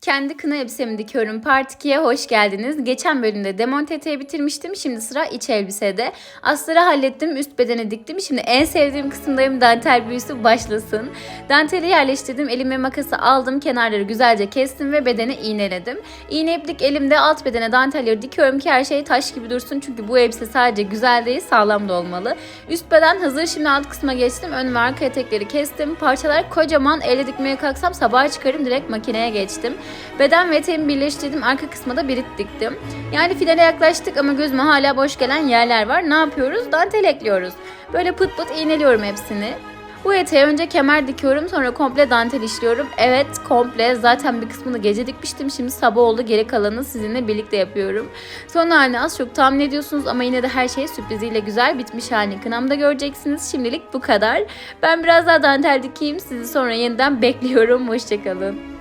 Kendi kına elbisemi dikiyorum. Part 2'ye hoş geldiniz. Geçen bölümde demonte eteği bitirmiştim. Şimdi sıra iç elbisede. Asları hallettim. Üst bedeni diktim. Şimdi en sevdiğim kısımdayım. Dantel büyüsü başlasın. Danteli yerleştirdim. Elime makası aldım. Kenarları güzelce kestim ve bedeni iğneledim. İğne iplik elimde alt bedene dantelleri dikiyorum ki her şey taş gibi dursun. Çünkü bu elbise sadece güzel değil sağlam da olmalı. Üst beden hazır. Şimdi alt kısma geçtim. Ön ve arka etekleri kestim. Parçalar kocaman. Elle dikmeye kalksam sabaha çıkarım. Direkt makineye geçtim. Beden ve eteğimi birleştirdim. Arka kısma da birit diktim. Yani finale yaklaştık ama gözüme hala boş gelen yerler var. Ne yapıyoruz? Dantel ekliyoruz. Böyle pıt pıt iğneliyorum hepsini. Bu eteğe önce kemer dikiyorum sonra komple dantel işliyorum. Evet komple zaten bir kısmını gece dikmiştim şimdi sabah oldu geri kalanı sizinle birlikte yapıyorum. Son halini az çok tahmin ediyorsunuz ama yine de her şey sürpriziyle güzel bitmiş halini kınamda göreceksiniz. Şimdilik bu kadar. Ben biraz daha dantel dikeyim sizi sonra yeniden bekliyorum. Hoşçakalın.